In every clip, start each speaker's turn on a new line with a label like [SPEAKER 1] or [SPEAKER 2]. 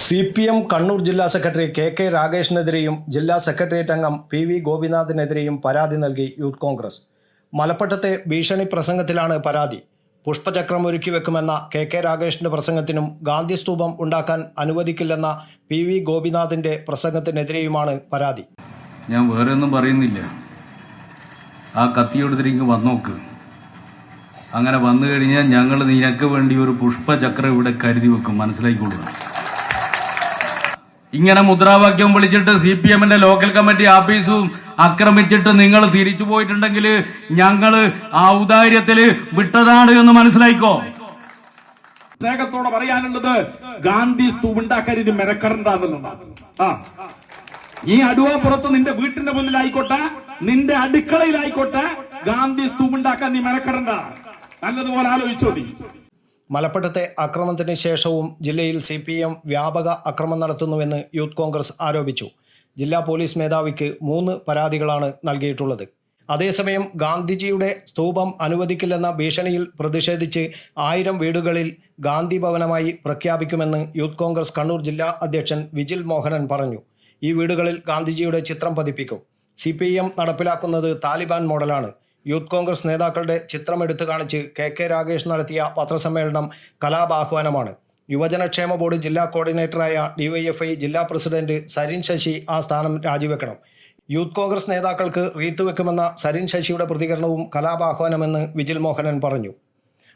[SPEAKER 1] C P M Kannur ജില്ലാ secretary K K രാഗേഷിനെതിരെയും ജില്ലാ secretariat അംഗം പി വി ഗോപിനാഥിനെതിരെയും പരാതി നൽകി യൂത്ത് കോൺഗ്രസ്. മലപ്പട്ടത്തെ ഭീഷണി പ്രസംഗത്തിലാണ് പരാതി. പുഷ്പചക്രം ഒരുക്കി വെക്കുമെന്ന കെ കെ രാഗേഷിന്റെ പ്രസംഗത്തിനും ഗാന്ധി സ്തൂപം ഉണ്ടാക്കാൻ അനുവദിക്കില്ലെന്ന പി വി ഗോപിനാഥിന്റെ പ്രസംഗത്തിനെതിരെയുമാണ് പരാതി.
[SPEAKER 2] ഞാൻ വേറെ ഒന്നും പറയുന്നില്ല. ആ കത്തിയോടുത്തിരിക്കും വന്നോക്ക്. അങ്ങനെ വന്നു കഴിഞ്ഞാൽ ഞങ്ങൾ നിനക്ക് വേണ്ടി ഒരു പുഷ്പചക്രം ഇവിടെ കരുതി വെക്കും. മനസ്സിലാക്കിക്കൊള്ളുക ഇങ്ങനെ മുദ്രാവാക്യം വിളിച്ചിട്ട് സി പി എമ്മിന്റെ ലോക്കൽ കമ്മിറ്റി ആഫീസും ആക്രമിച്ചിട്ട് നിങ്ങൾ തിരിച്ചു പോയിട്ടുണ്ടെങ്കിൽ ഞങ്ങൾ ആ ഔദാര്യത്തിൽ വിട്ടതാണ് എന്ന് മനസ്സിലായിക്കോ?
[SPEAKER 3] സ്നേഹത്തോടെ പറയാനുള്ളത് ഗാന്ധി സ്തൂപുണ്ടാക്കാൻ ഇനി മെനക്കെടണ്ടെന്നുള്ളതാണ്. ആ. ഈ അടുവാപ്പുറത്ത് നിന്റെ വീട്ടിന്റെ മുന്നിലായിക്കോട്ടെ നിന്റെ അടുക്കളയിലായിക്കോട്ടെ ഗാന്ധി സ്തൂപുണ്ടാക്കാൻ നീ മെനക്കെടണ്ട. നല്ലതുപോലെ ആലോചിച്ചോ നീ
[SPEAKER 1] മലപ്പട്ടത്തെ അക്രമത്തിന് ശേഷവും ജില്ലയിൽ സി പി എം വ്യാപക അക്രമം നടത്തുന്നുവെന്ന് യൂത്ത് കോൺഗ്രസ് ആരോപിച്ചു. ജില്ലാ പോലീസ് മേധാവിക്ക് മൂന്ന് പരാതികളാണ് നൽകിയിട്ടുള്ളത്. അതേസമയം ഗാന്ധിജിയുടെ സ്തൂപം അനുവദിക്കില്ലെന്ന ഭീഷണിയിൽ പ്രതിഷേധിച്ച് ആയിരം വീടുകളിൽ ഗാന്ധി ഭവനമായി പ്രഖ്യാപിക്കുമെന്ന് യൂത്ത് കോൺഗ്രസ് കണ്ണൂർ ജില്ലാ അധ്യക്ഷൻ വിജിൽ മോഹനൻ പറഞ്ഞു. ഈ വീടുകളിൽ ഗാന്ധിജിയുടെ ചിത്രം പതിപ്പിക്കും. സി നടപ്പിലാക്കുന്നത് താലിബാൻ മോഡലാണ്. യൂത്ത് കോൺഗ്രസ് നേതാക്കളുടെ ചിത്രം എടുത്തു കാണിച്ച് കെ കെ രാഗേഷ് നടത്തിയ പത്രസമ്മേളനം കലാപാഹ്വാനമാണ്. യുവജനക്ഷേമ ബോർഡ് ജില്ലാ കോർഡിനേറ്ററായ ഡിവൈഎഫ്ഐ ജില്ലാ പ്രസിഡന്റ് സരിൻ ശശി ആ സ്ഥാനം രാജിവെക്കണം. യൂത്ത് കോൺഗ്രസ് നേതാക്കൾക്ക് റീത്ത് വെക്കുമെന്ന സരിൻ ശശിയുടെ പ്രതികരണവും കലാപാഹ്വാനമെന്ന് വിജിൽ മോഹനൻ പറഞ്ഞു.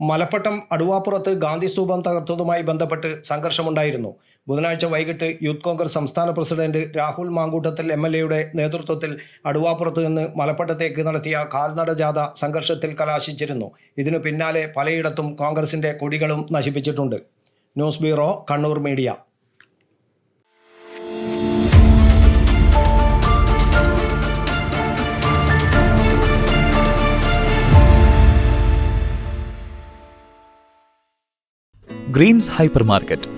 [SPEAKER 1] മലപ്പട്ടം അടുവാപ്പുറത്ത് ഗാന്ധി സ്തൂപം തകർത്തതുമായി ബന്ധപ്പെട്ട് സംഘർഷമുണ്ടായിരുന്നു. ബുധനാഴ്ച വൈകിട്ട് യൂത്ത് കോൺഗ്രസ് സംസ്ഥാന president Rahul Mamkootathil M L എയുടെ നേതൃത്വത്തിൽ അടുവാപ്പുറത്ത് നിന്ന് മലപ്പട്ടത്തേക്ക് നടത്തിയ കാൽനട ജാഥ സംഘർഷത്തിൽ കലാശിച്ചിരുന്നു. ഇതിനു പിന്നാലെ പലയിടത്തും കോൺഗ്രസിന്റെ കൊടികളും നശിപ്പിച്ചിട്ടുണ്ട്. News bureau Kannur media.
[SPEAKER 4] Greens hyper market